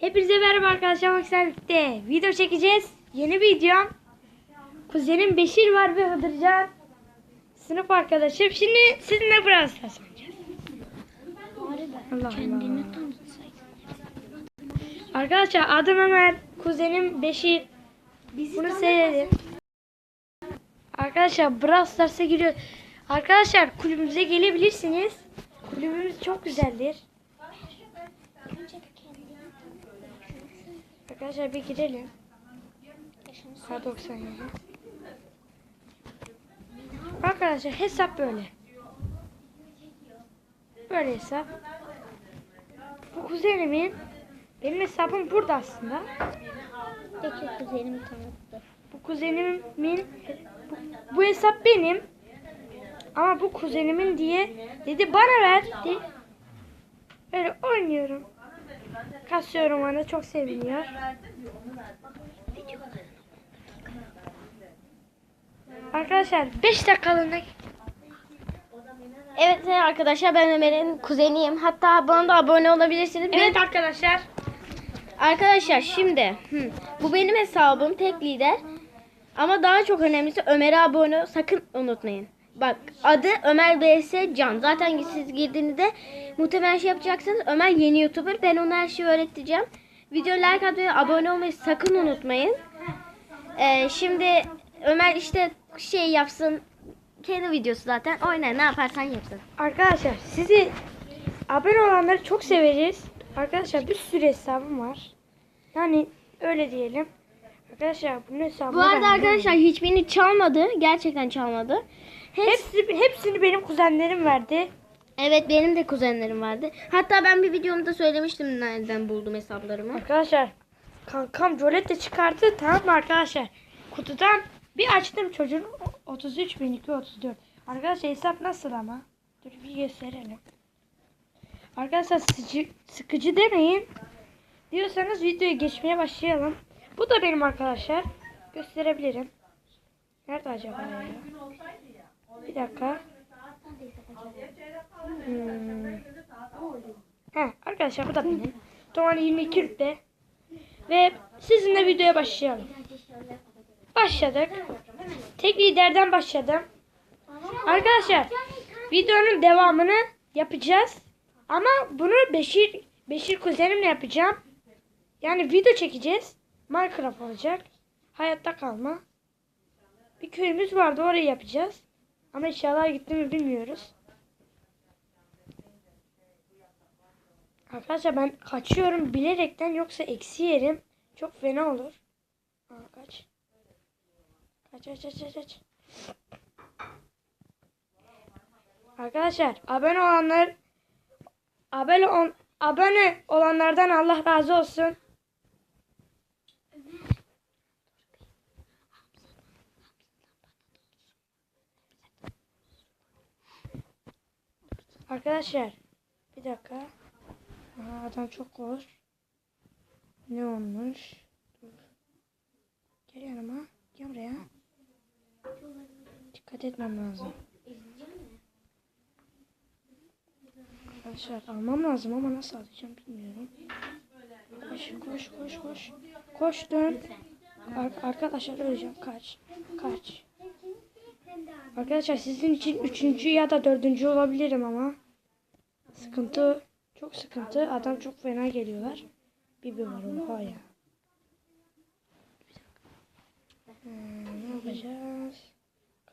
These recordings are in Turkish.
Hepinize merhaba arkadaşlar. Maksimlik'te video çekeceğiz. Yeni videom. Kuzenim Beşir var ve Hıdırcan. Sınıf arkadaşım. Şimdi sizinle Stars oynayacağız. Allah Allah. Arkadaşlar adım Ömer. Kuzenim Beşir. Bunu seyredin. Arkadaşlar Brawl Stars'a giriyor. Arkadaşlar kulübümüze gelebilirsiniz. Kulübümüz çok güzeldir. Arkadaşlar bir girelim. K97. Arkadaşlar hesap böyle. Böyle hesap. Bu kuzenimin benim hesabım burada aslında. Peki kuzenimi tanıttı. Bu kuzenimin bu, bu hesap benim. Ama bu kuzenimin diye dedi bana ver. dedi. Böyle oynuyorum. Kasıyorum ona çok seviniyor. Arkadaşlar 5 dakikalığına Evet arkadaşlar ben Ömer'in kuzeniyim. Hatta bana da abone olabilirsiniz. Evet Ben- arkadaşlar. arkadaşlar şimdi hı, bu benim hesabım tek lider. Ama daha çok önemlisi Ömer'e abone sakın unutmayın. Bak adı Ömer DS Can. Zaten siz girdiğinizde muhtemelen şey yapacaksınız. Ömer yeni YouTuber. Ben ona her şeyi öğreteceğim. Video like atmayı, abone olmayı sakın unutmayın. Ee, şimdi Ömer işte şey yapsın. Kendi videosu zaten. Oynar ne yaparsan yapsın. Arkadaşlar sizi abone olanları çok severiz. Arkadaşlar bir sürü hesabım var. Yani öyle diyelim. Arkadaşlar bunun hesabını Bu arada arkadaşlar hiçbirini çalmadı. Gerçekten çalmadı. Hepsi, Hepsi, hepsini benim kuzenlerim verdi. evet benim de kuzenlerim vardı. Hatta ben bir videomda söylemiştim nereden buldum hesaplarımı. Arkadaşlar kankam Jolet de çıkarttı tamam mı arkadaşlar? Kutudan bir açtım çocuğun 33.234. Arkadaşlar hesap nasıl ama? Dur bir gösterelim. Arkadaşlar sıcı, sıkıcı demeyin. Diyorsanız videoya geçmeye başlayalım. Bu da benim arkadaşlar. Gösterebilirim. Nerede acaba ya? Bir dakika. Hmm. Heh, arkadaşlar bu da benim. Doğan 22 rütbe. Ve sizinle videoya başlayalım. Başladık. Tek liderden başladım. Arkadaşlar videonun devamını yapacağız. Ama bunu Beşir Beşir kuzenimle yapacağım. Yani video çekeceğiz. Minecraft olacak. Hayatta kalma. Bir köyümüz vardı orayı yapacağız. Ama inşallah gitti mi bilmiyoruz. Arkadaşlar ben kaçıyorum bilerekten yoksa eksi yerim. Çok fena olur. Aa. Kaç kaç kaç kaç, kaç. Arkadaşlar abone olanlar abone on, abone olanlardan Allah razı olsun. Arkadaşlar bir dakika. Aa, adam çok koş. Ne olmuş? Dur. Gel yanıma. Gel buraya. Dikkat etmem lazım. Arkadaşlar almam lazım ama nasıl alacağım bilmiyorum. Koş koş koş koş. Koş dön. Ar- arkadaşlar öleceğim. Kaç. Kaç. Arkadaşlar sizin için üçüncü ya da dördüncü olabilirim ama. Sıkıntı. Çok sıkıntı. Adam çok fena geliyorlar. Bibi var oha ya. Hmm, ne yapacağız?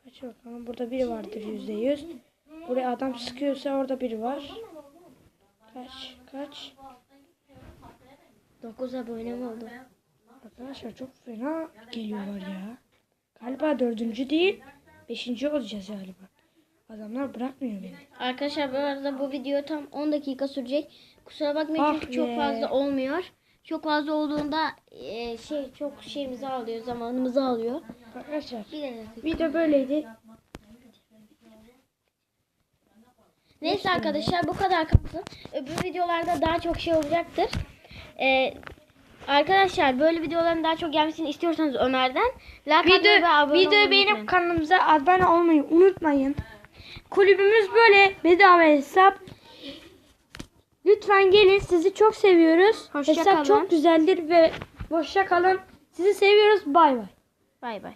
Kaç bakalım. Burada biri vardır yüzde yüz. Buraya adam sıkıyorsa orada biri var. Kaç kaç. 9 abone mi oldu? Arkadaşlar çok fena geliyorlar ya. Galiba dördüncü değil. Beşinci olacağız galiba. Adamlar bırakmıyor beni. Arkadaşlar bu arada bu video tam 10 dakika sürecek. Kusura bakmayın Ah çünkü çok fazla olmuyor. Çok fazla olduğunda e, şey çok şeyimizi alıyor, zamanımızı alıyor. Arkadaşlar video böyleydi. Neyse arkadaşlar bu kadar kalsın. Öbür videolarda daha çok şey olacaktır. Ee, arkadaşlar böyle videoların daha çok gelmesini istiyorsanız Ömer'den like ve Video, abone videoyu beğenip kanalımıza abone olmayı unutmayın. Kulübümüz böyle bedava hesap. Lütfen gelin. Sizi çok seviyoruz. Hoşça Hesap kalın. çok güzeldir ve hoşça kalın. Sizi seviyoruz. Bay bay. Bay bay.